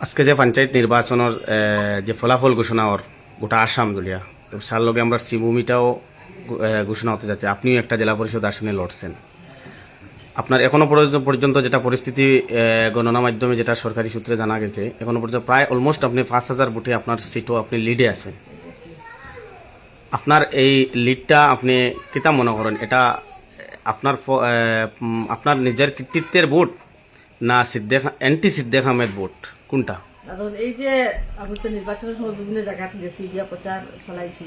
আজকে যে পঞ্চায়েত নির্বাচনের যে ফলাফল ঘোষণা ওর গোটা আসাম দলিয়া। তো তার লগে আমরা শ্রীভূমিটাও ঘোষণা হতে যাচ্ছে। আপনিও একটা জেলা পরিষদ আসনে লড়ছেন। আপনার এখনও পর্যন্ত- যেটা পরিস্থিতি গণনা মাধ্যমে যেটা সরকারি সূত্রে জানা গেছে, এখনও পর্যন্ত প্রায় অলমোস্ট আপনি পাঁচ হাজার ভোটে আপনার সিটও আপনি লিডে আছেন। আপনার এই লিডটা আপনি কিতা মনে করেন? এটা আপনার আপনার নিজের কৃতিত্বের ভোট না সিদ্দেক অ্যান্টি সিদ্দেক আহমেদ ভোট? কোনটা? এই যে আমি তো নির্বাচনের সময় বিভিন্ন জায়গায় গেছি গিয়া প্রচার চালাইছি,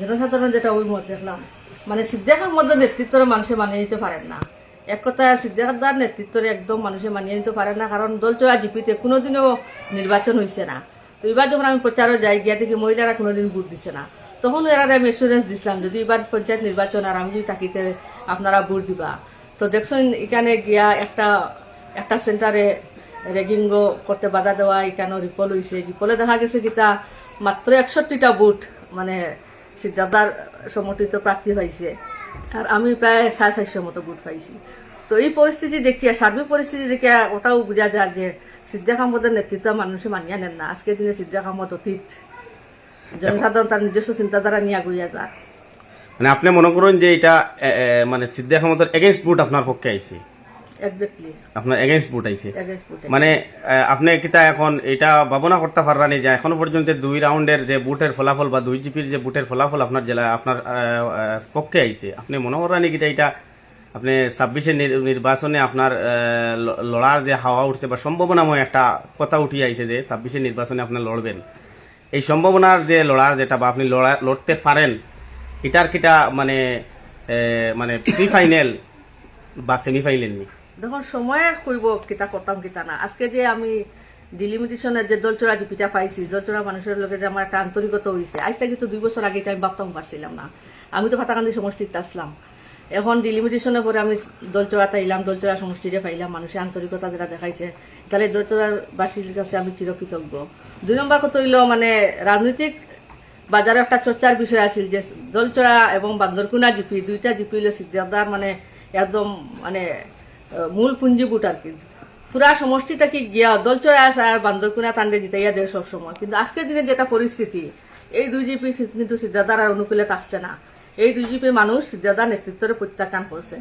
জনসাধারণ যেটা অভিমত দেখলাম মানে সিদ্দিক আহমদের নেতৃত্বরে মানুষে মানিয়ে নিতে পারেন না। এক কথা সিদ্দিকদার নেতৃত্বরে একদম মানুষে মানিয়ে নিতে পারে না, কারণ দলচড়া জিপিতে কোনোদিনও নির্বাচন হয়েছে না। তো এবার যখন আমি প্রচারও যাই, গিয়া দেখি মহিলারা কোনোদিন ভোট দিছে না। তখন এরা আমি এসুরেন্স দিছিলাম, যদি এবার পঞ্চায়েত নির্বাচন আর আমি যদি থাকিতে আপনারা ভোট দিবা। তো দেখছেন, এখানে গিয়া একটা একটা সেন্টারে রেগিং করতে বাধা দেওয়া এখানেও রিপল হয়েছে রিপলে দেখা গেছে কিতা মাত্র একষট্টিটা বুট মানে সিদ্ধার্থার সমর্থিত প্রার্থী পাইছে। আর আমি প্রায় সাড়ে চারশো মতো বুট পাইছি। তো এই পরিস্থিতি দেখিয়া, সার্বিক পরিস্থিতি দেখিয়া ওটাও বোঝা যায় যে সিদ্দিক আহমদের নেতৃত্ব মানুষে মানিয়া নেন না। আজকের দিনে সিদ্দিক আহমদ অতীত। জনসাধারণ তার নিজস্ব চিন্তাধারা নিয়ে আগুইয়া যায়। মানে আপনি মনে করুন যে এটা মানে সিদ্দিক আহমদের এগেনস্ট বুট আপনার পক্ষে আইছে। আপনার এগেনস্ট বুট আইছে। মানে আপনি কিতা এখন এটা ভাবনা করতে পাররানি যে এখনও পর্যন্ত দুই রাউন্ডের যে বুটের ফলাফল বা দুই জিপির যে বুটের ফলাফল আপনার জেলা আপনার পক্ষে আইছে। আপনি মনে করানি কিটা এটা আপনি ছাব্বিশে নির্বাচনে আপনার লড়ার যে হাওয়া উঠছে বা সম্ভাবনাময় একটা কথা উঠি আইছে যে ছাব্বিশে নির্বাচনে আপনি লড়বেন। এই সম্ভাবনার যে লড়ার যেটা বা আপনি লড়া লড়তে পারেন এটার কিটা মানে মানে প্রি ফাইনাল বা সেমি ফাইনাল নি। দেখুন, সময়ে কইব কিতা করতাম কিতা না। আজকে যে আমি ডিলিমিটেশনের যে দলচড়া যে পিঠা পাইছি দলচড়া মানুষের লগে যে আমার একটা আন্তরিকতা হয়েছে আজ থেকে তো দুই বছর আগে আমি ভাবতাম পারছিলাম না। আমি তো ফাতাকান্দি সমষ্টিতে আসলাম এখন ডিলিমিটেশনের পরে আমি দলচড়াতে এলাম দলচড়া সমষ্টিতে পাইলাম মানুষের আন্তরিকতা যেটা দেখাইছে। তাহলে দলচড়ার বাসীর কাছে আমি চিরকৃতজ্ঞ দুই নম্বর কথা হইল মানে রাজনৈতিক বাজারে একটা চর্চার বিষয় আছিল যে দলচড়া এবং বান্দরকুনা জিপি, দুইটা জিপি হইল সিদ্ধার্থার মানে একদম মানে মূল পুঞ্জিভূত আর কি। পুরা সমষ্টিটা কি গিয়া দলচড়া আছে আর বান্দরকুনা তান্ডে জিতাইয়া দেয় সবসময় কিন্তু আজকের দিনে যেটা পরিস্থিতি এই দুই জিপি কিন্তু সিদ্ধার্থার আর অনুকূলে থাকছে না। এই দুই জিপির মানুষ সিদ্ধার্থার নেতৃত্বের প্রত্যাখ্যান করছে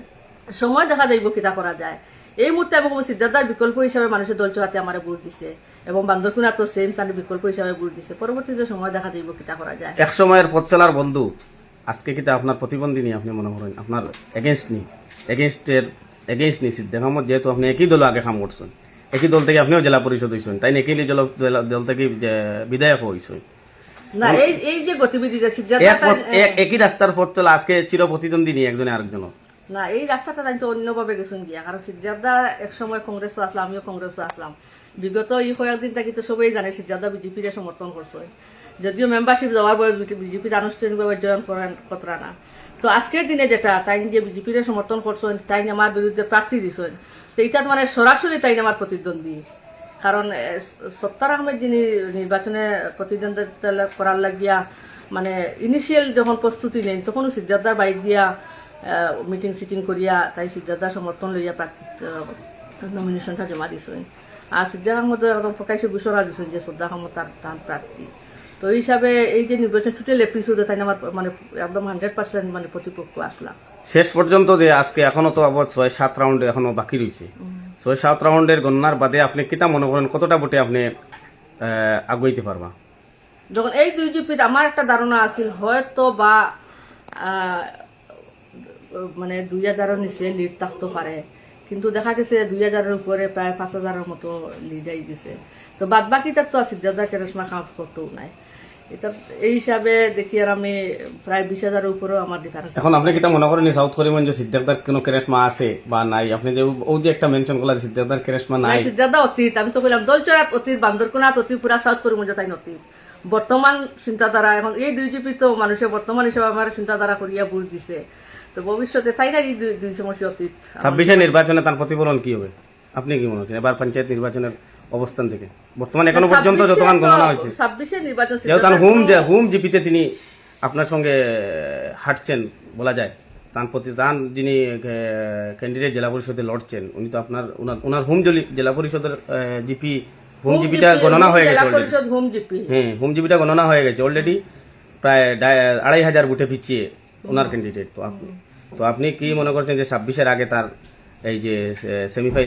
সময় দেখা যাইব কিতা করা যায়। এই মুহূর্তে আমি কব সিদ্ধার্থার বিকল্প হিসাবে মানুষের দল চড়াতে আমার ভোট দিছে। এবং বান্দরকুনা তো সেম তার বিকল্প হিসাবে ভোট দিছে। পরবর্তীতে সময় দেখা যাইব কিতা করা যায়। এক সময়ের পথ চলার বন্ধু আজকে কিতা আপনার প্রতিবন্ধী নি আপনি মনে করেন? আপনার এগেনস্ট নি এগেনস্টের এগেনস্ট নি সিদ্ধ আহমদ যেহেতু আপনি একই দল আগে কাম করছেন। একই দল থেকে আপনিও জেলা পরিষদ হয়েছেন তাই একই জেলা দল থেকে বিধায়ক হয়েছেন না এই এই যে গতিবিধিটা এক সিদ্ধার্থ একই রাস্তার পথ চলা আজকে চির প্রতিদ্বন্দ্বী নি একজনে আরেকজন না, এই রাস্তাটা তাই তো অন্যভাবে গেছেন গিয়া, কারণ সিদ্ধার্থা এক সময় কংগ্রেসও আসলাম, আমিও কংগ্রেসও আসলাম। বিগত এই কয়েকদিন থাকি তো সবাই জানে, সিদ্ধার্থা বিজেপির সমর্থন করছে। যদিও মেম্বারশিপ দেওয়ার পরে বিজেপির আনুষ্ঠানিকভাবে জয়েন করেন কতরা না তো আজকের দিনে যেটা, তাই যে বিজেপির সমর্থন করছেন, তাই আমার বিরুদ্ধে প্রার্থী দিছেন, তো এটা মানে সরাসরি তাই আমার প্রতিদ্বন্দ্বী। কারণ সত্তার আহমেদ যিনি নির্বাচনে প্রতিদ্বন্দ্বিতা করার লাগিয়া মানে ইনিশিয়াল যখন প্রস্তুতি নেন, তখনও সিদ্ধার্থার বাইক দিয়া মিটিং সিটিং করিয়া তাই সিদ্ধার্থার সমর্থন লইয়া প্রার্থিত্ব নমিনেশনটা জমা দিছেন। আর সিদ্ধার্থ আহমদ একদম প্রকাশ্য ঘোষণা দিছেন যে শ্রদ্ধা আহমদ তার প্রার্থী তো এই হিসাবে এই যে নির্বাচন টোটাল এপিসোডে তাই আমার মানে একদম হান্ড্রেড পার্সেন্ট মানে প্রতিপক্ষ আসলাম শেষ পর্যন্ত যে আজকে এখনও তো আবার ছয় সাত রাউন্ড এখনও বাকি রয়েছে ছয় সাত রাউন্ডের গণনার বাদে আপনি কিতা মনে করেন কতটা ভোটে আপনি আগুয়াইতে পারবা যখন এই দুই জিপির আমার একটা ধারণা আছিল হয়তো বা মানে দুই হাজারের নিচে লিড থাকতে পারে কিন্তু দেখা গেছে দুই হাজারের উপরে প্রায় পাঁচ হাজারের মতো লিড আই গেছে। তো বাদ বাকিটা তো আছে দাদা কেরেসমা খাওয়া করতেও নাই। এটা এই হিসাবে দেখি আর আমি প্রায় বিশ হাজারের উপরেও আমার ডিফারেন্স এখন আপনি কিতা মনে করেন সাউথ করিমগঞ্জ সিদ্ধার্থার কোনো কেরেসমা আছে বা নাই? আপনি যে ও যে একটা মেনশন করলেন সিদ্ধার্থার কেরেসমা নাই। সিদ্ধার্থ অতীত আমি তো বললাম দলচরাত অতীত বান্দরকুনাত অতীত পুরা সাউথ তাই অতীত। বর্তমান চিন্তাধারা এখন এই দুই জিপি তো মানুষের বর্তমান হিসাবে আমার চিন্তাধারা করিয়া বুঝ দিছে। তো ভবিষ্যতে তাই না দুই সমস্যা অতীত ছাব্বিশে নির্বাচনে তার প্রতিফলন কি হবে? আপনি কি মনে হচ্ছেন? এবার পঞ্চায়েত নির্বাচনের অবস্থান থেকে। বর্তমানে এখনও পর্যন্ত যতক্ষণ গণনা হয়েছে। ছাব্বিশে নির্বাচন যেহেতু হুম হুম জিপিতে তিনি আপনার সঙ্গে হাঁটছেন বলা যায়। তার প্রতি তার যিনি ক্যান্ডিডেট জেলা পরিষদে লড়ছেন উনি তো আপনার ওনার ওনার হোম জেলা পরিষদের জিপি হোম জিপিটা গণনা হয়ে গেছে হোম জিপি। হ্যাঁ হোম জিপিটা গণনা হয়ে গেছে অলরেডি প্রায় আড়াই হাজার বুটে পিছিয়ে। ওনার ক্যান্ডিডেট তো আপনি তো আপনি কি মনে করছেন যে ছাব্বিশের আগে তার এই যে সেমিফাইনাল